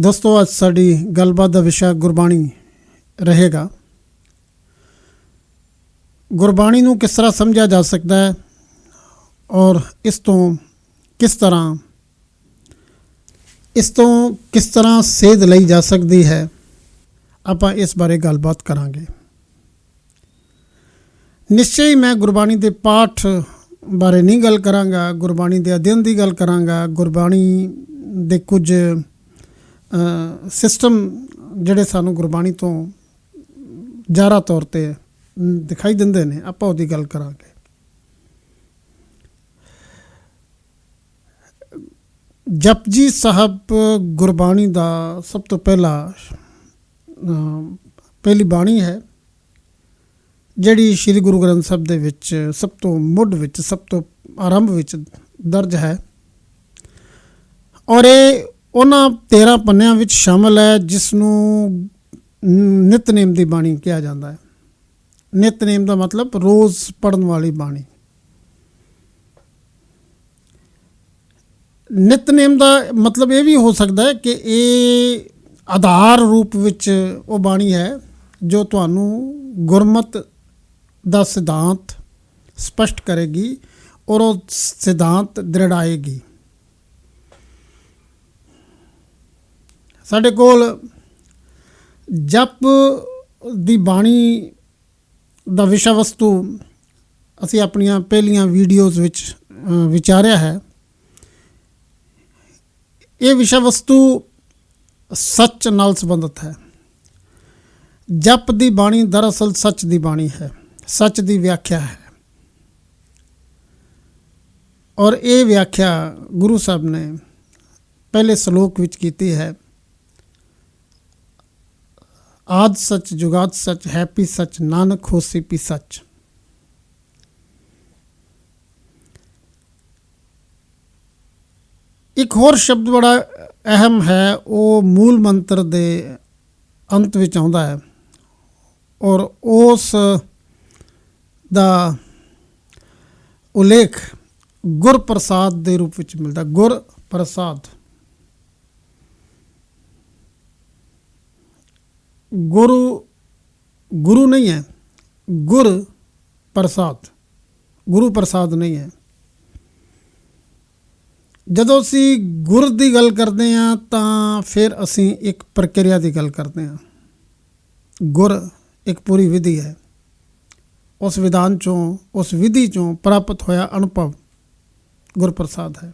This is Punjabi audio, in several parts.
ਦੋਸਤੋ, ਅੱਜ ਸਾਡੀ ਗੱਲਬਾਤ ਦਾ ਵਿਸ਼ਾ ਗੁਰਬਾਣੀ ਰਹੇਗਾ। ਗੁਰਬਾਣੀ ਨੂੰ ਕਿਸ ਤਰ੍ਹਾਂ ਸਮਝਿਆ ਜਾ ਸਕਦਾ ਹੈ ਔਰ ਇਸ ਤੋਂ ਕਿਸ ਤਰ੍ਹਾਂ, ਇਸ ਤੋਂ ਕਿਸ ਤਰ੍ਹਾਂ ਸੇਧ ਲਈ ਜਾ ਸਕਦੀ ਹੈ, ਆਪਾਂ ਇਸ ਬਾਰੇ ਗੱਲਬਾਤ ਕਰਾਂਗੇ। ਨਿਸ਼ਚੈ ਹੀ ਮੈਂ ਗੁਰਬਾਣੀ ਦੇ ਪਾਠ ਬਾਰੇ ਨਹੀਂ ਗੱਲ ਕਰਾਂਗਾ, ਗੁਰਬਾਣੀ ਦੇ ਅਧਿਐਨ ਦੀ ਗੱਲ ਕਰਾਂਗਾ। ਗੁਰਬਾਣੀ ਦੇ ਕੁਝ ਸਿਸਟਮ ਜਿਹੜੇ ਸਾਨੂੰ ਗੁਰਬਾਣੀ ਤੋਂ ਜਾਰਾ ਤੌਰ ਤੇ ਦਿਖਾਈ ਦਿੰਦੇ ਨੇ, ਆਪਾਂ ਉਹਦੀ ਗੱਲ ਕਰਾਂਗੇ। ਜਪਜੀ ਸਾਹਿਬ ਗੁਰਬਾਣੀ ਦਾ ਸਭ ਤੋਂ ਪਹਿਲਾ ਪਹਿਲੀ ਬਾਣੀ ਹੈ, ਜਿਹੜੀ ਸ੍ਰੀ ਗੁਰੂ ਗ੍ਰੰਥ ਸਾਹਿਬ ਦੇ ਵਿੱਚ ਸਭ ਤੋਂ ਮੁੱਢ ਵਿੱਚ, ਸਭ ਤੋਂ ਆਰੰਭ ਵਿੱਚ ਦਰਜ ਹੈ। ਔਰ ਇਹ ਉਹਨਾਂ 13 ਪੰਨਿਆਂ ਵਿੱਚ ਸ਼ਾਮਲ ਹੈ ਜਿਸ ਨੂੰ ਨਿਤਨੇਮ ਦੀ ਬਾਣੀ ਕਿਹਾ ਜਾਂਦਾ ਹੈ। ਨਿਤਨੇਮ ਦਾ ਮਤਲਬ ਰੋਜ਼ ਪੜਨ ਵਾਲੀ ਬਾਣੀ। ਨਿਤਨੇਮ ਦਾ ਮਤਲਬ ਇਹ ਵੀ ਹੋ ਸਕਦਾ ਹੈ ਕਿ ਇਹ ਆਧਾਰ ਰੂਪ ਵਿੱਚ ਉਹ ਬਾਣੀ ਹੈ, ਜੋ ਤੁਹਾਨੂੰ ਗੁਰਮਤ ਦਾ ਸਿਧਾਂਤ ਸਪਸ਼ਟ ਕਰੇਗੀ ਔਰ ਉਹ ਸਿਧਾਂਤ ਦ੍ਰਿੜਾਏਗੀ। ਸਾਡੇ ਕੋਲ ਜਪ ਦੀ ਬਾਣੀ ਦਾ ਵਿਸ਼ਾ ਵਸਤੂ ਅਸੀਂ ਆਪਣੀਆਂ ਪਹਿਲੀਆਂ ਵੀਡੀਓਜ਼ ਵਿੱਚ ਵਿਚਾਰਿਆ ਹੈ। ਇਹ ਵਿਸ਼ਾ ਵਸਤੂ ਸੱਚ ਨਾਲ ਸੰਬੰਧਿਤ ਹੈ। ਜਪ ਦੀ ਬਾਣੀ ਦਰਅਸਲ ਸੱਚ ਦੀ ਬਾਣੀ ਹੈ। ਸੱਚ ਦੀ ਵਿਆਖਿਆ ਹੈ। ਔਰ ਇਹ ਵਿਆਖਿਆ ਗੁਰੂ ਸਾਹਿਬ ਨੇ ਪਹਿਲੇ ਸ਼ਲੋਕ ਵਿੱਚ ਕੀਤੀ ਹੈ। ਆਦ ਸੱਚ, ਜੁਗਾਦ ਸੱਚ ਹੈਪੀ ਸੱਚ, ਨਾਨਕ ਹੋਸੀ ਪੀ ਸੱਚ। ਇੱਕ ਹੋਰ ਸ਼ਬਦ ਬੜਾ ਅਹਿਮ ਹੈ, ਉਹ ਮੂਲ ਮੰਤਰ ਦੇ ਅੰਤ ਵਿੱਚ ਆਉਂਦਾ ਹੈ। ਔਰ ਉਸ ਦਾ ਉਲੇਖ ਗੁਰ ਪ੍ਰਸਾਦ ਦੇ ਰੂਪ ਵਿੱਚ ਮਿਲਦਾ ਗੁਰ ਪ੍ਰਸਾਦ ਗੁਰੂ ਗੁਰੂ ਨਹੀਂ ਹੈ, ਗੁਰ ਪ੍ਰਸਾਦ, ਗੁਰੂ ਪ੍ਰਸਾਦ ਨਹੀਂ ਹੈ। ਜਦੋਂ ਅਸੀਂ ਗੁਰ ਦੀ ਗੱਲ ਕਰਦੇ ਹਾਂ, ਤਾਂ ਫਿਰ ਅਸੀਂ ਇੱਕ ਪ੍ਰਕਿਰਿਆ ਦੀ ਗੱਲ ਕਰਦੇ ਹਾਂ। ਗੁਰ ਇੱਕ ਪੂਰੀ ਵਿਧੀ ਹੈ। ਉਸ ਵਿਧਾਨ ਚੋਂ, ਉਸ ਵਿਧੀ ਚੋਂ ਪ੍ਰਾਪਤ ਹੋਇਆ ਅਨੁਭਵ ਗੁਰ ਪ੍ਰਸਾਦ ਹੈ।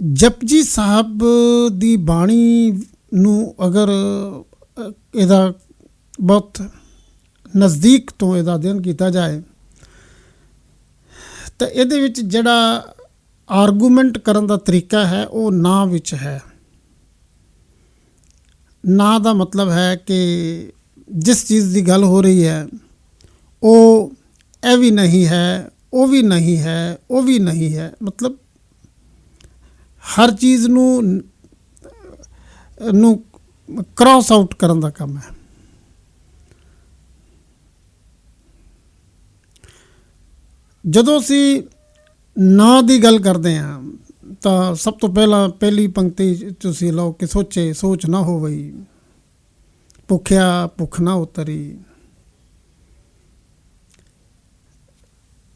ਜਪਜੀ ਸਾਹਿਬ ਦੀ ਬਾਣੀ ਨੂੰ ਅਗਰ ਇਹਦਾ ਬਹੁਤ ਨਜ਼ਦੀਕ ਤੋਂ ਇਹਦਾ ਅਧਿਐਨ ਕੀਤਾ ਜਾਏ, ਤਾਂ ਇਹਦੇ ਵਿੱਚ ਜਿਹੜਾ ਆਰਗੂਮੈਂਟ ਕਰਨ ਦਾ ਤਰੀਕਾ ਹੈ, ਉਹ ਨਾ ਵਿੱਚ ਹੈ। ਨਾ ਦਾ ਮਤਲਬ ਹੈ ਕਿ ਜਿਸ ਚੀਜ਼ ਦੀ ਗੱਲ ਹੋ ਰਹੀ ਹੈ, ਉਹ ਇਹ ਵੀ ਨਹੀਂ ਹੈ, ਉਹ ਵੀ ਨਹੀਂ ਹੈ, ਉਹ ਵੀ ਨਹੀਂ ਹੈ। ਮਤਲਬ ਹਰ ਚੀਜ਼ ਨੂੰ ਨੂੰ ਕ੍ਰਾਸ ਆਊਟ ਕਰਨ ਦਾ ਕੰਮ ਹੈ। ਜਦੋਂ ਅਸੀਂ ਨਾਂ ਦੀ ਗੱਲ ਕਰਦੇ ਹਾਂ, ਤਾਂ ਸਭ ਤੋਂ ਪਹਿਲਾਂ, ਪਹਿਲੀ ਪੰਕਤੀ ਤੁਸੀਂ ਲਓ ਕਿ ਸੋਚੇ, ਸੋਚ ਨਾ ਹੋਵਈ। ਭੁੱਖਿਆ, ਭੁੱਖ ਨਾ ਉਤਰੀ।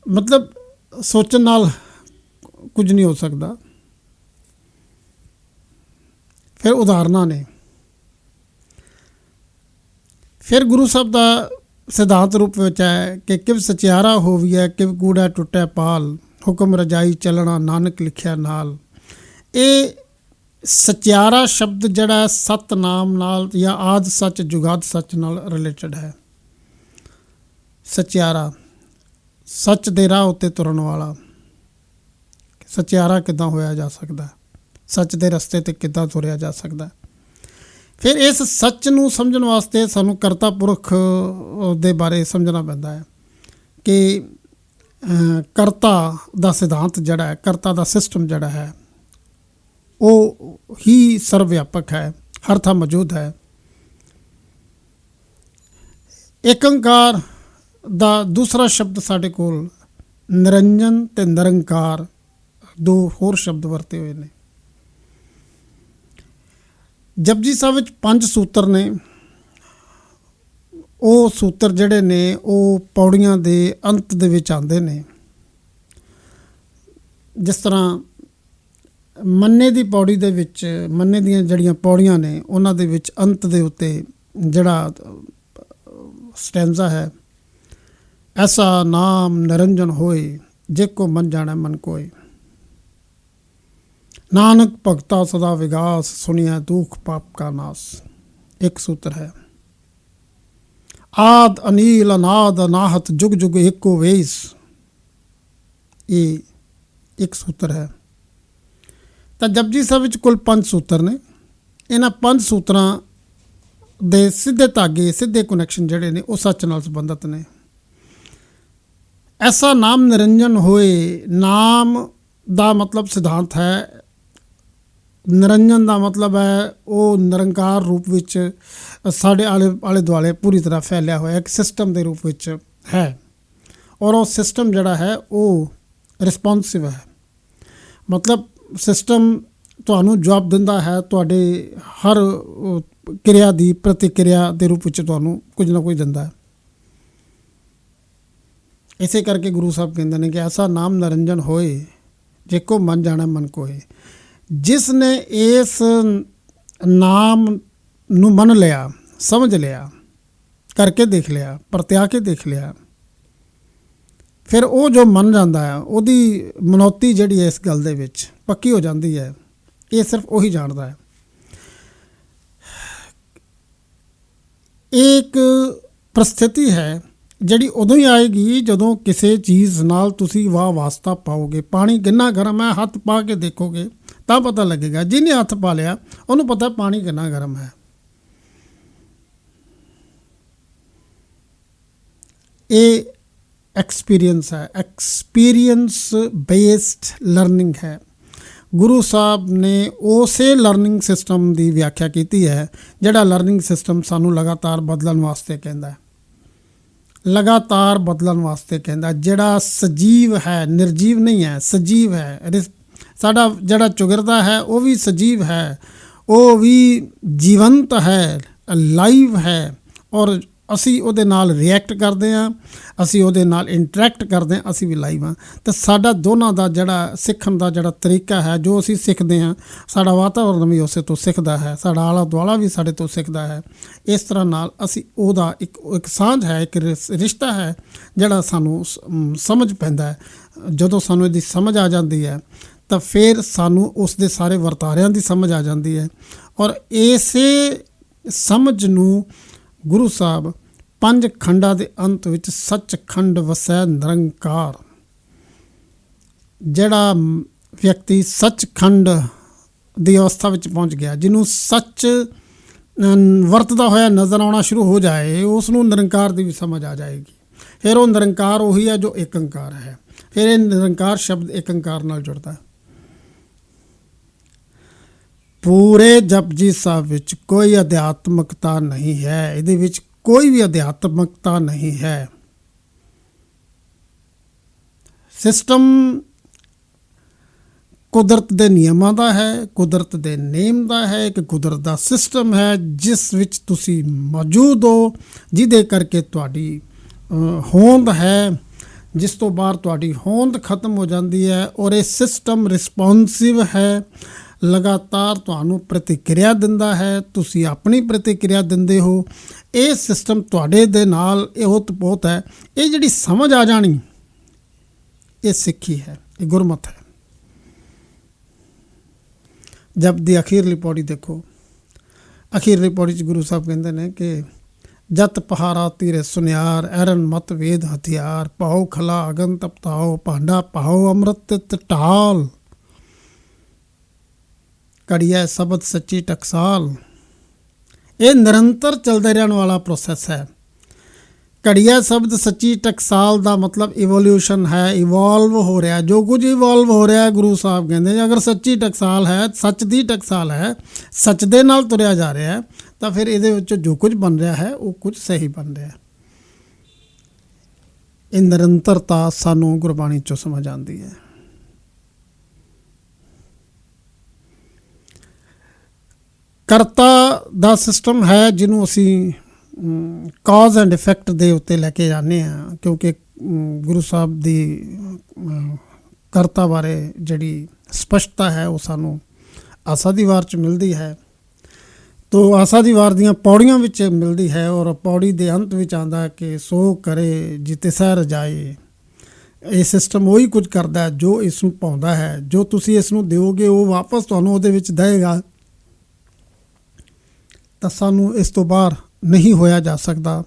ਮਤਲਬ ਸੋਚਣ ਨਾਲ ਕੁਝ ਨਹੀਂ ਹੋ ਸਕਦਾ। ਫਿਰ ਉਦਾਹਰਨਾਂ ਨੇ। ਫਿਰ ਗੁਰੂ ਸਾਹਿਬ ਦਾ ਸਿਧਾਂਤ ਰੂਪ ਵਿੱਚ ਹੈ ਕਿ ਕਿਵ ਸਚਿਆਰਾ ਹੋਵੀਐ, ਕਿਵ ਕੂੜਾ ਟੁੱਟੈ ਪਾਲ, ਹੁਕਮ ਰਜਾਈ ਚੱਲਣਾ ਨਾਨਕ ਲਿਖਿਆ ਨਾਲ। ਇਹ ਸਚਿਆਰਾ ਸ਼ਬਦ ਜਿਹੜਾ ਹੈ, ਸਤਨਾਮ ਨਾਲ ਜਾਂ ਆਦ ਸੱਚ, ਜੁਗਾਦ ਸੱਚ ਨਾਲ ਰਿਲੇਟਡ ਹੈ। ਸਚਿਆਰਾ, ਸੱਚ ਦੇ ਰਾਹ ਉੱਤੇ ਤੁਰਨ ਵਾਲਾ। ਸਚਿਆਰਾ ਕਿਦਾਂ ਹੋਇਆ ਜਾ ਸਕਦਾ? ਸੱਚ ਦੇ ਰਸਤੇ ਤੇ ਕਿੱਦਾਂ ਤੁਰਿਆ ਜਾ ਸਕਦਾ ਫਿਰ ਇਸ ਸੱਚ ਨੂੰ ਸਮਝਣ ਵਾਸਤੇ ਸਾਨੂੰ ਕਰਤਾ ਪੁਰਖ ਦੇ ਬਾਰੇ ਸਮਝਣਾ ਪੈਂਦਾ ਹੈ ਕਿ ਕਰਤਾ ਦਾ ਸਿਧਾਂਤ ਜਿਹੜਾ ਹੈ, ਕਰਤਾ ਦਾ ਸਿਸਟਮ ਜਿਹੜਾ ਹੈ, ਉਹ ਹੀ ਸਰਵ ਵਿਆਪਕ ਹੈ, ਹਰ ਥਾਂ ਮੌਜੂਦ ਹੈ। ਏਕੰਕਾਰ ਦਾ ਦੂਸਰਾ ਸ਼ਬਦ ਸਾਡੇ ਕੋਲ ਨਿਰੰਜਨ ਤੇ ਨਿਰੰਕਾਰ ਦੋ ਹੋਰ ਸ਼ਬਦ ਵਰਤੇ ਹੋਏ ਨੇ। ਜਪਜੀ ਸਾਹਿਬ ਵਿੱਚ ਪੰਜ ਸੂਤਰ ਨੇ। ਉਹ ਸੂਤਰ ਜਿਹੜੇ ਨੇ, ਉਹ ਪੌੜੀਆਂ ਦੇ ਅੰਤ ਦੇ ਵਿੱਚ ਆਉਂਦੇ ਨੇ। ਜਿਸ ਤਰ੍ਹਾਂ ਮੰਨੇ ਦੀ ਪੌੜੀ ਦੇ ਵਿੱਚ, ਮੰਨੇ ਦੀਆਂ ਜਿਹੜੀਆਂ ਪੌੜੀਆਂ ਨੇ, ਉਹਨਾਂ ਦੇ ਵਿੱਚ ਅੰਤ ਦੇ ਉੱਤੇ ਜਿਹੜਾ ਸਟੈਂਜ਼ਾ ਹੈ। ਐਸਾ ਨਾਮ ਨਿਰੰਜਨ ਹੋਏ, ਜੇ ਕੋ ਮਨ ਜਾਣਾ ਮਨ ਕੋਏ। ਨਾਨਕ ਭਗਤਾ ਸਦਾ ਵਿਗਾਸ ਸੁਨਿਆ ਦੁਖ ਪਾਪ ਕਾ ਨਾਸ। ਇੱਕ ਸੂਤਰ ਹੈ, ਆਦ ਅਨੀਲ ਅਨਾਦ ਅਨਾਹਤ ਜੁਗ ਜੁਗ ਏਕੋ ਵੇਸ। ਇਹ ਇੱਕ ਸੂਤਰ ਹੈ। ਤਾਂ ਜਪਜੀ ਸਾਹਿਬ ਵਿੱਚ ਕੁੱਲ ਪੰਜ ਸੂਤਰ ਨੇ। ਇਹਨਾਂ ਪੰਜ ਸੂਤਰਾਂ ਦੇ ਸਿੱਧੇ ਧਾਗੇ, ਸਿੱਧੇ ਕਨੈਕਸ਼ਨ ਜਿਹੜੇ ਨੇ, ਉਹ ਸੱਚ ਨਾਲ ਸੰਬੰਧਿਤ ਨੇ। ਐਸਾ ਨਾਮ ਨਿਰੰਜਨ ਹੋਏ, ਨਾਮ ਦਾ ਮਤਲਬ ਸਿਧਾਂਤ ਹੈ ਨਿਰੰਜਨ ਦਾ ਮਤਲਬ ਹੈ ਉਹ ਨਿਰੰਕਾਰ ਰੂਪ ਵਿੱਚ ਸਾਡੇ ਆਲੇ ਆਲੇ ਦੁਆਲੇ ਪੂਰੀ ਤਰ੍ਹਾਂ ਫੈਲਿਆ ਹੋਇਆ, ਇੱਕ ਸਿਸਟਮ ਦੇ ਰੂਪ ਵਿੱਚ ਹੈ। ਔਰ ਉਹ ਸਿਸਟਮ ਜਿਹੜਾ ਹੈ, ਉਹ ਰਿਸਪੌਂਸਿਵ ਹੈ। ਮਤਲਬ ਸਿਸਟਮ ਤੁਹਾਨੂੰ ਜਵਾਬ ਦਿੰਦਾ ਹੈ, ਤੁਹਾਡੇ ਹਰ ਕਿਰਿਆ ਦੀ ਪ੍ਰਤੀਕਿਰਿਆ ਦੇ ਰੂਪ ਵਿੱਚ ਤੁਹਾਨੂੰ ਕੁਝ ਨਾ ਕੁਝ ਦਿੰਦਾ ਹੈ। ਇਸੇ ਕਰਕੇ ਗੁਰੂ ਸਾਹਿਬ ਕਹਿੰਦੇ ਨੇ ਕਿ ਐਸਾ ਨਾਮ ਨਿਰੰਜਨ ਹੋਏ, ਜੇ ਕੋ ਮਨ ਜਾਣਾ ਮਨ ਕੋਏ। ਜਿਸ ਨੇ ਇਸ ਨਾਮ ਨੂੰ ਮੰਨ ਲਿਆ, ਸਮਝ ਲਿਆ, ਕਰਕੇ ਦੇਖ ਲਿਆ, ਪਰਤਿਆ ਕੇ ਦੇਖ ਲਿਆ, ਫਿਰ ਉਹ ਜੋ ਮੰਨ ਜਾਂਦਾ ਹੈ, ਉਹਦੀ ਮਨੌਤੀ ਜਿਹੜੀ ਹੈ ਇਸ ਗੱਲ ਦੇ ਵਿੱਚ ਪੱਕੀ ਹੋ ਜਾਂਦੀ ਹੈ, ਇਹ ਸਿਰਫ ਉਹੀ ਜਾਣਦਾ ਹੈ। ਇਹ ਇੱਕ ਪ੍ਰਸਥਿਤੀ ਹੈ ਜਿਹੜੀ ਉਦੋਂ ਹੀ ਆਏਗੀ ਜਦੋਂ ਕਿਸੇ ਚੀਜ਼ ਨਾਲ ਤੁਸੀਂ ਵਾਹ ਵਾਸਤਾ ਪਾਓਗੇ। ਪਾਣੀ ਕਿੰਨਾ ਗਰਮ ਹੈ, ਹੱਥ ਪਾ ਕੇ ਦੇਖੋਗੇ। ਤਾਂ ਪਤਾ ਲੱਗੇਗਾ। ਜਿਹਨੇ ਹੱਥ ਪਾ ਲਿਆ, ਉਹਨੂੰ ਪਤਾ ਪਾਣੀ ਕਿੰਨਾ ਗਰਮ ਹੈ। ਇਹ ਐਕਸਪੀਰੀਅੰਸ ਹੈ। ਐਕਸਪੀਰੀਅੰਸ ਬੇਸਡ ਲਰਨਿੰਗ ਹੈ। ਗੁਰੂ ਸਾਹਿਬ ਨੇ ਉਸੇ ਲਰਨਿੰਗ ਸਿਸਟਮ ਦੀ ਵਿਆਖਿਆ ਕੀਤੀ ਹੈ, ਜਿਹੜਾ ਲਰਨਿੰਗ ਸਿਸਟਮ ਸਾਨੂੰ ਲਗਾਤਾਰ ਬਦਲਣ ਵਾਸਤੇ ਕਹਿੰਦਾ ਹੈ। ਲਗਾਤਾਰ ਬਦਲਣ ਵਾਸਤੇ ਕਹਿੰਦਾ ਜਿਹੜਾ ਸਜੀਵ ਹੈ, ਨਿਰਜੀਵ ਨਹੀਂ ਹੈ, ਸਜੀਵ ਹੈ ਸਾਡਾ ਜਿਹੜਾ ਚੁਗਰਦਾ ਹੈ, ਉਹ ਵੀ ਸਜੀਵ ਹੈ। ਉਹ ਵੀ ਜੀਵੰਤ ਹੈ ਲਾਈਵ ਹੈ। ਔਰ ਅਸੀਂ ਉਹਦੇ ਨਾਲ ਰਿਐਕਟ ਕਰਦੇ ਹਾਂ, ਅਸੀਂ ਉਹਦੇ ਨਾਲ ਇੰਟਰੈਕਟ ਕਰਦੇ ਹਾਂ, ਅਸੀਂ ਵੀ ਲਾਈਵ ਹਾਂ। ਤੇ ਸਾਡਾ ਦੋਨਾਂ ਦਾ ਜਿਹੜਾ ਸਿੱਖਣ ਦਾ ਜਿਹੜਾ ਤਰੀਕਾ ਹੈ, ਜੋ ਅਸੀਂ ਸਿੱਖਦੇ ਹਾਂ, ਸਾਡਾ ਵਾਤਾਵਰਨ ਵੀ ਉਸੇ ਤੋਂ ਸਿੱਖਦਾ ਹੈ, ਸਾਡਾ ਆਲਾ ਦੁਆਲਾ ਵੀ ਸਾਡੇ ਤੋਂ ਸਿੱਖਦਾ ਹੈ। ਇਸ ਤਰ੍ਹਾਂ ਨਾਲ ਅਸੀਂ ਉਹਦਾ ਇੱਕ ਇੱਕ ਸਾਂਝ ਹੈ, ਇੱਕ ਰਿਸ- ਰਿਸ਼ਤਾ ਹੈ, ਜਿਹੜਾ ਸਾਨੂੰ ਸ- ਸਮਝ ਪੈਂਦਾ ਹੈ। ਜਦੋਂ ਸਾਨੂੰ ਇਹਦੀ ਸਮਝ ਆ ਜਾਂਦੀ ਹੈ ਤਾਂ ਫਿਰ ਸਾਨੂੰ ਉਸ ਦੇ ਸਾਰੇ ਵਰਤਾਰਿਆਂ ਦੀ ਸਮਝ ਆ ਜਾਂਦੀ ਹੈ। ਔਰ ਇਸੇ ਸਮਝ ਨੂੰ ਗੁਰੂ ਸਾਹਿਬ ਪੰਜ ਖੰਡਾਂ ਦੇ ਅੰਤ ਵਿੱਚ ਸੱਚਖੰਡ ਵਸੈ ਨਿਰੰਕਾਰ। ਜਿਹੜਾ ਮ, ਵਿਅਕਤੀ ਸੱਚਖੰਡ ਦੀ ਅਵਸਥਾ ਵਿੱਚ ਪਹੁੰਚ ਗਿਆ ਜਿਹਨੂੰ ਸੱਚ ਵਰਤਦਾ ਹੋਇਆ ਨਜ਼ਰ ਆਉਣਾ ਸ਼ੁਰੂ ਹੋ ਜਾਏ ਉਸ ਨੂੰ ਨਿਰੰਕਾਰ ਦੀ ਵੀ ਸਮਝ ਆ ਜਾਏਗੀ। ਫਿਰ ਉਹ ਨਿਰੰਕਾਰ ਉਹੀ ਹੈ ਜੋ ਏਕੰਕਾਰ ਹੈ। ਫਿਰ ਇਹ ਨਿਰੰਕਾਰ ਸ਼ਬਦ ਏਕੰਕਾਰ ਨਾਲ ਜੁੜਦਾ ਹੈ। ਪੂਰੇ ਜਪਜੀ ਸਾਹਿਬ ਵਿੱਚ ਕੋਈ ਅਧਿਆਤਮਕਤਾ ਨਹੀਂ ਹੈ। ਇਹਦੇ ਵਿੱਚ ਕੋਈ ਵੀ ਅਧਿਆਤਮਕਤਾ ਨਹੀਂ ਹੈ। ਸਿਸਟਮ ਕੁਦਰਤ ਦੇ ਨਿਯਮਾਂ ਦਾ ਹੈ, ਕੁਦਰਤ ਦੇ ਨੇਮ ਦਾ ਹੈ, ਇੱਕ ਕੁਦਰਤ ਦਾ ਸਿਸਟਮ ਹੈ, ਜਿਸ ਵਿੱਚ ਤੁਸੀਂ ਮੌਜੂਦ ਹੋ, ਜਿਹਦੇ ਕਰਕੇ ਤੁਹਾਡੀ ਹੋਂਦ ਹੈ। ਜਿਸ ਤੋਂ ਬਾਅਦ ਤੁਹਾਡੀ ਹੋਂਦ ਖਤਮ ਹੋ ਜਾਂਦੀ ਹੈ ਔਰ ਇਹ ਸਿਸਟਮ ਰਿਸਪੌਂਸਿਵ ਹੈ। ਲਗਾਤਾਰ ਤੁਹਾਨੂੰ ਪ੍ਰਤੀਕਿਰਿਆ ਦਿੰਦਾ ਹੈ, ਤੁਸੀਂ ਆਪਣੀ ਪ੍ਰਤੀਕਿਰਿਆ ਦਿੰਦੇ ਹੋ। ਇਹ ਸਿਸਟਮ ਤੁਹਾਡੇ ਦੇ ਨਾਲ ਇਹ ਬਹੁਤ ਹੈ। ਇਹ ਜਿਹੜੀ ਸਮਝ ਆ ਜਾਣੀ, ਇਹ ਸਿੱਖੀ ਹੈ, ਇਹ ਗੁਰਮਤ ਹੈ। ਜਬ ਦੀ ਅਖੀਰਲੀ ਪੌੜੀ ਦੇਖੋ, ਅਖੀਰਲੀ ਪੌੜੀ ਚ ਗੁਰੂ ਸਾਹਿਬ ਕਹਿੰਦੇ ਨੇ ਕਿ ਜਤ ਪਹਾਰਾ ਤੀਰੇ ਸੁਨਿਆਰ, ਐਰਨ ਮਤ ਵੇਦ ਹਥਿਆਰ ਪਾਉ ਖਲਾ ਅਗਨ ਤਪਤਾਓ, ਭਾਂਡਾ ਪਾਉ ਅੰਮ੍ਰਿਤ ਤਿਤ ਕੜੀਐ ਸ਼ਬਦ ਸੱਚੀ ਟਕਸਾਲ। ਇਹ ਨਿਰੰਤਰ ਚੱਲਦੇ ਰਹਿਣ ਵਾਲਾ ਪ੍ਰੋਸੈਸ ਹੈ। ਘੜੀਆ ਸ਼ਬਦ ਸੱਚੀ ਟਕਸਾਲ ਦਾ ਮਤਲਬ ਇਵੋਲੂਸ਼ਨ ਹੈ ਇਵੋਲਵ ਹੋ ਰਿਹਾ। ਜੋ ਕੁਝ ਇਵੋਲਵ ਹੋ ਰਿਹਾ ਗੁਰੂ ਸਾਹਿਬ ਕਹਿੰਦੇ ਨੇ, ਅਗਰ ਸੱਚੀ ਟਕਸਾਲ ਹੈ ਸੱਚ ਦੀ ਟਕਸਾਲ ਹੈ ਸੱਚ ਦੇ ਨਾਲ ਤੁਰਿਆ ਜਾ ਰਿਹਾ ਹੈ ਤਾਂ ਫਿਰ ਇਹਦੇ ਵਿੱਚ ਜੋ ਕੁਝ ਬਣ ਰਿਹਾ ਹੈ ਉਹ ਕੁਝ ਸਹੀ ਬਣ ਰਿਹਾ ਹੈ। ਇਹ ਨਿਰੰਤਰਤਾ ਸਾਨੂੰ ਗੁਰਬਾਣੀ ਚੋਂ ਸਮਝ ਆਉਂਦੀ ਹੈ। ਕਰਤਾ ਦਾ ਸਿਸਟਮ ਹੈ ਜਿਹਨੂੰ ਅਸੀਂ ਕਾਜ਼ ਐਂਡ ਇਫੈਕਟ ਦੇ ਉੱਤੇ ਲੈ ਕੇ ਜਾਂਦੇ ਆ ਕਿਉਂਕਿ ਗੁਰੂ ਸਾਹਿਬ ਦੀ ਕਰਤਾ ਬਾਰੇ ਜਿਹੜੀ ਸਪਸ਼ਟਤਾ ਹੈ ਉਹ ਸਾਨੂੰ ਆਸਾ ਦੀ ਵਾਰ ਚ ਮਿਲਦੀ ਹੈ। ਤੋ ਆਸਾ ਦੀ ਵਾਰ ਦੀਆਂ ਪੌੜੀਆਂ ਵਿੱਚ ਮਿਲਦੀ ਹੈ ਔਰ ਪੌੜੀ ਦੇ ਅੰਤ ਵਿੱਚ ਆਂਦਾ ਕਿ ਸੋ ਕਰੇ ਜਿਤੇ ਸਹਿ ਰਜਾਏ ਇਹ ਸਿਸਟਮ ਉਹੀ ਕੁਝ ਕਰਦਾ ਜੋ ਇਸ ਨੂੰ ਪਾਉਂਦਾ ਹੈ। ਜੋ ਤੁਸੀਂ ਇਸ ਨੂੰ ਦਿਓਗੇ, ਉਹ ਵਾਪਸ ਤੁਹਾਨੂੰ ਉਹਦੇ ਵਿੱਚ ਦੇਵੇਗਾ। ਤਾਂ ਸਾਨੂੰ ਇਸ ਤੋਂ ਬਾਹਰ ਨਹੀਂ ਹੋਇਆ ਜਾ ਸਕਦਾ।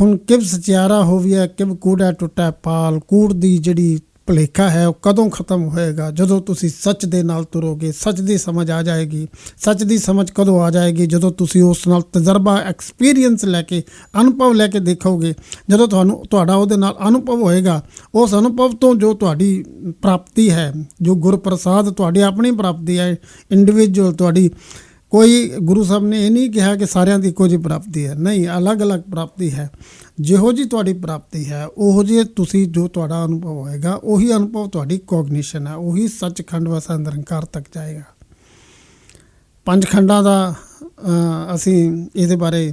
ਹੁਣ ਕਿਵ ਸਚਿਆਰਾ ਹੋ ਹੋਵੀਐ ਕਿਵ ਕੂੜਾ ਟੁੱਟੈ ਪਾਲ ਕੂੜ ਦੀ ਜਿਹੜੀ ਭੁਲੇਖਾ ਹੈ, ਉਹ ਕਦੋਂ ਖਤਮ ਹੋਏਗਾ? ਜਦੋਂ ਤੁਸੀਂ ਸੱਚ ਦੇ ਨਾਲ ਤੁਰੋਗੇ, ਸੱਚ ਦੀ ਸਮਝ ਆ ਜਾਏਗੀ। ਸੱਚ ਦੀ ਸਮਝ ਕਦੋਂ ਆ ਜਾਏਗੀ? ਜਦੋਂ ਤੁਸੀਂ ਉਸ ਨਾਲ ਤਜਰਬਾ ਐਕਸਪੀਰੀਅੰਸ ਲੈ ਕੇ, ਅਨੁਭਵ ਲੈ ਕੇ ਦੇਖੋਗੇ। ਜਦੋਂ ਤੁਹਾਨੂੰ ਤੁਹਾਡਾ ਉਹਦੇ ਨਾਲ ਅਨੁਭਵ ਹੋਏਗਾ, ਉਸ ਅਨੁਭਵ ਤੋਂ ਜੋ ਤੁਹਾਡੀ ਪ੍ਰਾਪਤੀ ਹੈ, ਜੋ ਗੁਰਪ੍ਰਸਾਦ ਤੁਹਾਡੀ ਆਪਣੀ ਪ੍ਰਾਪਤੀ ਹੈ ਇੰਡੀਵਿਜੂਅਲ ਤੁਹਾਡੀ ਕੋਈ ਗੁਰੂ ਸਾਹਿਬ ਨੇ ਇਹ ਨਹੀਂ ਕਿਹਾ ਕਿ ਸਾਰਿਆਂ ਦੀ ਇੱਕੋ ਜਿਹੀ ਪ੍ਰਾਪਤੀ ਹੈ। ਨਹੀਂ, ਅਲੱਗ-ਅਲੱਗ ਪ੍ਰਾਪਤੀ ਹੈ। ਜਿਹੋ ਜੀ ਤੁਹਾਡੀ ਪ੍ਰਾਪਤੀ ਹੈ, ਉਹੋ ਜਿਹੇ ਤੁਸੀਂ ਜੋ ਤੁਹਾਡਾ ਅਨੁਭਵ ਹੋਏਗਾ, ਉਹੀ ਅਨੁਭਵ ਤੁਹਾਡੀ ਕੋਗਨੀਸ਼ਨ ਹੈ। ਉਹੀ ਸੱਚਖੰਡ ਵਸਾ ਨਿਰੰਕਾਰ ਤੱਕ ਜਾਏਗਾ। ਪੰਜ ਖੰਡਾਂ ਦਾ ਅਸੀਂ ਇਹਦੇ ਬਾਰੇ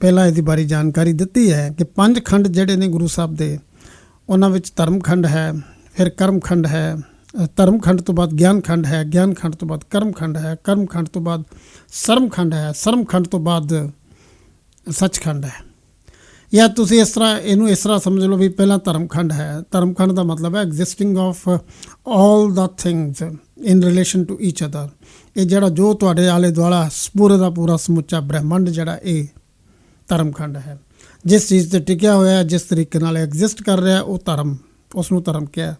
ਪਹਿਲਾਂ ਇਹਦੀ ਬਾਰੇ ਜਾਣਕਾਰੀ ਦਿੱਤੀ ਹੈ ਕਿ ਪੰਜ ਖੰਡ ਜਿਹੜੇ ਨੇ ਗੁਰੂ ਸਾਹਿਬ ਦੇ, ਉਹਨਾਂ ਵਿੱਚ ਧਰਮ ਖੰਡ ਹੈ, ਫਿਰ ਕਰਮ ਖੰਡ ਹੈ ਧਰਮ ਖੰਡ ਤੋਂ ਬਾਅਦ ਗਿਆਨ ਖੰਡ ਹੈ ਗਿਆਨ ਖੰਡ ਤੋਂ ਬਾਅਦ ਕਰਮ ਖੰਡ ਹੈ ਕਰਮ ਖੰਡ ਤੋਂ ਬਾਅਦ ਸਰਮ ਖੰਡ ਹੈ ਸਰਮ ਖੰਡ ਤੋਂ ਬਾਅਦ ਸੱਚਖੰਡ ਹੈ। ਜਾਂ ਤੁਸੀਂ ਇਸ ਤਰ੍ਹਾਂ ਇਹਨੂੰ ਇਸ ਤਰ੍ਹਾਂ ਸਮਝ ਲਓ ਵੀ ਪਹਿਲਾਂ ਧਰਮ ਖੰਡ ਹੈ। ਧਰਮ ਖੰਡ ਦਾ ਮਤਲਬ ਹੈ existing of all the things in relation to each other ਇਹ ਜਿਹੜਾ ਜੋ ਤੁਹਾਡੇ ਆਲੇ ਦੁਆਲਾ ਪੂਰੇ ਦਾ ਪੂਰਾ ਸਮੁੱਚਾ ਬ੍ਰਹਿਮੰਡ ਜਿਹੜਾ ਇਹ ਧਰਮ ਖੰਡ ਹੈ। ਜਿਸ ਚੀਜ਼ ਤੇ ਟਿਕਿਆ ਹੋਇਆ ਹੈ ਜਿਸ ਤਰੀਕੇ ਨਾਲ ਐਗਜ਼ਿਸਟ ਕਰ ਰਿਹਾ ਹੈ, ਉਹ ਧਰਮ ਉਸ ਨੂੰ ਧਰਮ ਕਿਹਾ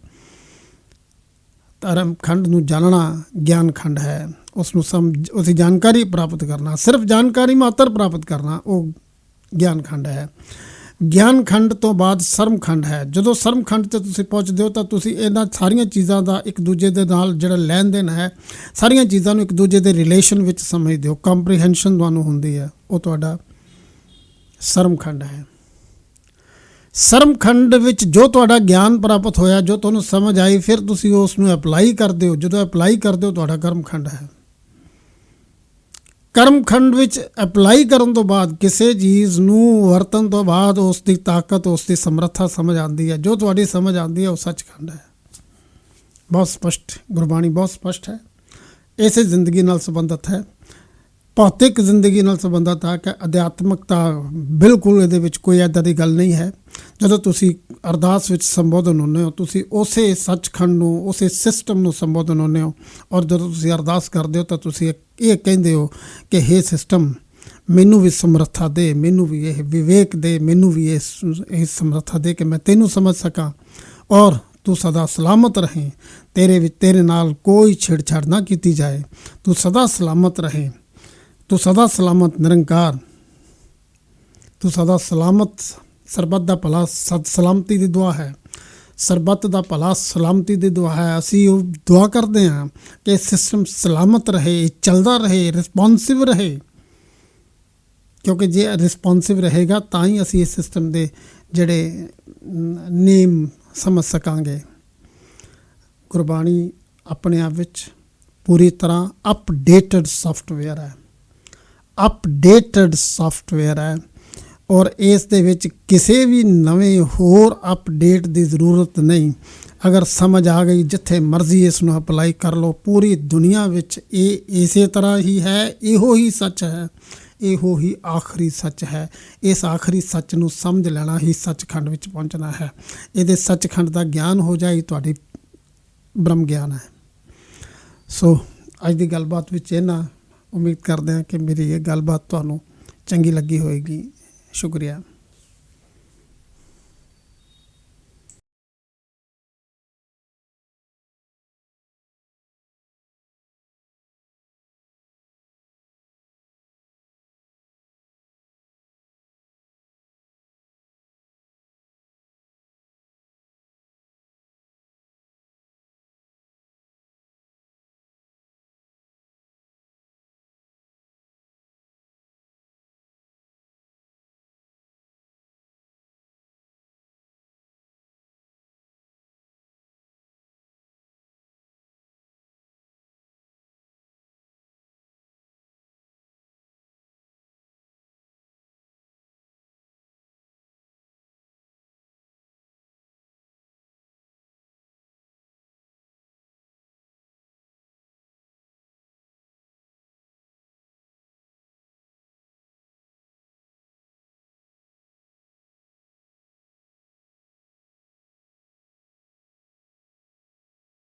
ਧਰਮ ਖੰਡ ਨੂੰ ਜਾਣਨਾ ਗਿਆਨ ਖੰਡ ਹੈ। ਉਸ ਨੂੰ ਸਮਝ ਉਸੇ ਜਾਣਕਾਰੀ ਪ੍ਰਾਪਤ ਕਰਨਾ, ਸਿਰਫ ਜਾਣਕਾਰੀ ਮਾਤਰ ਪ੍ਰਾਪਤ ਕਰਨਾ ਉਹ ਗਿਆਨ ਖੰਡ ਹੈ। ਗਿਆਨ ਖੰਡ ਤੋਂ ਬਾਅਦ ਸਰਮ ਖੰਡ ਹੈ। ਜਦੋਂ ਸਰਮ ਖੰਡ ਤੇ ਤੁਸੀਂ ਪਹੁੰਚਦੇ ਹੋ ਤਾਂ ਤੁਸੀਂ ਇਹਨਾਂ ਸਾਰੀਆਂ ਚੀਜ਼ਾਂ ਦਾ ਇੱਕ ਦੂਜੇ ਦੇ ਨਾਲ ਜਿਹੜਾ ਲੈਣ ਦੇਣ ਹੈ, ਸਾਰੀਆਂ ਚੀਜ਼ਾਂ ਨੂੰ ਇੱਕ ਦੂਜੇ ਦੇ ਰਿਲੇਸ਼ਨ ਵਿੱਚ ਸਮਝਦੇ ਹੋ। ਕੰਪਰੀਹੈਂਸ਼ਨ ਤੁਹਾਨੂੰ ਹੁੰਦੀ ਹੈ। ਉਹ ਤੁਹਾਡਾ ਸਰਮ ਖੰਡ ਹੈ। ਸਰਮਖੰਡ ਵਿੱਚ ਜੋ ਤੁਹਾਡਾ ਗਿਆਨ ਪ੍ਰਾਪਤ ਹੋਇਆ, ਜੋ ਤੁਹਾਨੂੰ ਸਮਝ ਆਈ, ਫਿਰ ਤੁਸੀਂ ਉਸ ਨੂੰ ਅਪਲਾਈ ਕਰਦੇ ਹੋ। ਜਦੋਂ ਅਪਲਾਈ ਕਰਦੇ ਹੋ, ਤੁਹਾਡਾ ਕਰਮਖੰਡ ਹੈ। ਕਰਮਖੰਡ ਵਿੱਚ ਅਪਲਾਈ ਕਰਨ ਤੋਂ ਬਾਅਦ ਕਿਸੇ ਚੀਜ਼ ਨੂੰ ਵਰਤਣ ਤੋਂ ਬਾਅਦ ਉਸ ਦੀ ਤਾਕਤ, ਉਸ ਦੀ ਸਮਰੱਥਾ ਸਮਝ ਆਉਂਦੀ ਹੈ। ਜੋ ਤੁਹਾਡੀ ਸਮਝ ਆਉਂਦੀ ਹੈ, ਉਹ ਸੱਚਖੰਡ ਹੈ। ਬਹੁਤ ਸਪਸ਼ਟ, ਗੁਰਬਾਣੀ ਬਹੁਤ ਸਪਸ਼ਟ ਹੈ। ਇਸੇ ਜ਼ਿੰਦਗੀ ਨਾਲ ਸੰਬੰਧਿਤ ਹੈ। ਭੌਤਿਕ ਜ਼ਿੰਦਗੀ ਨਾਲ ਸੰਬੰਧਿਤ ਹੈ ਕਿ ਅਧਿਆਤਮਕਤਾ ਬਿਲਕੁਲ ਇਹਦੇ ਵਿੱਚ ਕੋਈ ਐਦਾਂ ਦੀ ਗੱਲ ਨਹੀਂ ਹੈ। ਜਦੋਂ ਤੁਸੀਂ ਅਰਦਾਸ ਵਿੱਚ ਸੰਬੋਧਨ ਹੁੰਦੇ ਹੋ, ਤੁਸੀਂ ਉਸੇ ਸੱਚਖੰਡ ਨੂੰ, ਉਸੇ ਸਿਸਟਮ ਨੂੰ ਸੰਬੋਧਨ ਹੁੰਦੇ ਹੋ ਔਰ ਜਦੋਂ ਤੁਸੀਂ ਅਰਦਾਸ ਕਰਦੇ ਹੋ ਤਾਂ ਤੁਸੀਂ ਇਹ- ਕਹਿੰਦੇ ਹੋ ਕਿ हे ਸਿਸਟਮ, ਮੈਨੂੰ ਵੀ ਸਮਰੱਥਾ ਦੇ, ਮੈਨੂੰ ਵੀ ਇਹ ਵਿਵੇਕ ਦੇ, ਮੈਨੂੰ ਵੀ ਇਹ ਇਹ ਸਮਰੱਥਾ ਦੇ ਕਿ ਮੈਂ ਤੈਨੂੰ ਸਮਝ ਸਕਾਂ ਔਰ ਤੂੰ ਸਦਾ ਸਲਾਮਤ ਰਹੇ, ਤੇਰੇ ਵਿੱਚ ਤੇਰੇ ਨਾਲ ਕੋਈ ਛੇੜਛਾੜ ਨਾ ਕੀਤੀ ਜਾਏ। ਤੂੰ ਸਦਾ ਸਲਾਮਤ ਰਹੇ। ਤੂੰ ਸਦਾ ਸਲਾਮਤ, ਨਿਰੰਕਾਰ। ਤੂੰ ਸਦਾ ਸਲਾਮਤ, ਸਰਬੱਤ ਦਾ ਭਲਾ ਸਦ ਸਲਾਮਤੀ ਦੀ ਦੁਆ ਹੈ। ਸਰਬੱਤ ਦਾ ਭਲਾ ਸਲਾਮਤੀ ਦੀ ਦੁਆ ਹੈ। ਅਸੀਂ ਉਹ ਦੁਆ ਕਰਦੇ ਹਾਂ ਕਿ ਸਿਸਟਮ ਸਲਾਮਤ ਰਹੇ, ਚੱਲਦਾ ਰਹੇ ਰਿਸਪੌਂਸਿਵ ਰਹੇ। ਕਿਉਂਕਿ ਜੇ ਰਿਸਪੌਂਸਿਵ ਰਹੇਗਾ, ਤਾਂ ਹੀ ਅਸੀਂ ਇਸ ਸਿਸਟਮ ਦੇ ਜਿਹੜੇ ਨੇਮ ਸਮਝ ਸਕਾਂਗੇ। ਗੁਰਬਾਣੀ ਆਪਣੇ ਆਪ ਵਿੱਚ ਪੂਰੀ ਤਰ੍ਹਾਂ ਅਪਡੇਟਡ ਸੌਫਟਵੇਅਰ ਹੈ। ਅਪਡੇਟਡ ਸੌਫਟਵੇਅਰ ਹੈ ਔਰ ਇਸ ਦੇ ਵਿੱਚ ਕਿਸੇ ਵੀ ਨਵੇਂ ਹੋਰ ਅਪਡੇਟ ਦੀ ਜ਼ਰੂਰਤ ਨਹੀਂ। ਅਗਰ ਸਮਝ ਆ ਗਈ, ਜਿੱਥੇ ਮਰਜ਼ੀ ਇਸ ਨੂੰ ਅਪਲਾਈ ਕਰ ਲਓ, ਪੂਰੀ ਦੁਨੀਆ ਵਿੱਚ ਇਹ ਇਸੇ ਤਰ੍ਹਾਂ ਹੀ ਹੈ, ਇਹੋ ਹੀ ਸੱਚ ਹੈ, ਇਹੋ ਹੀ ਆਖਰੀ ਸੱਚ ਹੈ। ਇਸ ਆਖਰੀ ਸੱਚ ਨੂੰ ਸਮਝ ਲੈਣਾ ਹੀ ਸੱਚਖੰਡ ਵਿੱਚ ਪਹੁੰਚਣਾ ਹੈ। ਇਹਦੇ ਸੱਚਖੰਡ ਦਾ ਗਿਆਨ ਹੋ ਜਾਏ, ਤੁਹਾਡੀ ਬ੍ਰਹਮ ਗਿਆਨ ਹੈ। ਸੋ, ਅੱਜ ਦੀ ਗੱਲਬਾਤ ਵਿੱਚ ਇਹਨਾਂ ਉਮੀਦ ਕਰਦੇ ਹਾਂ ਕਿ ਮੇਰੀ ਇਹ ਗੱਲਬਾਤ ਤੁਹਾਨੂੰ ਚੰਗੀ ਲੱਗੀ ਹੋਵੇਗੀ ਸ਼ੁਕਰੀਆ।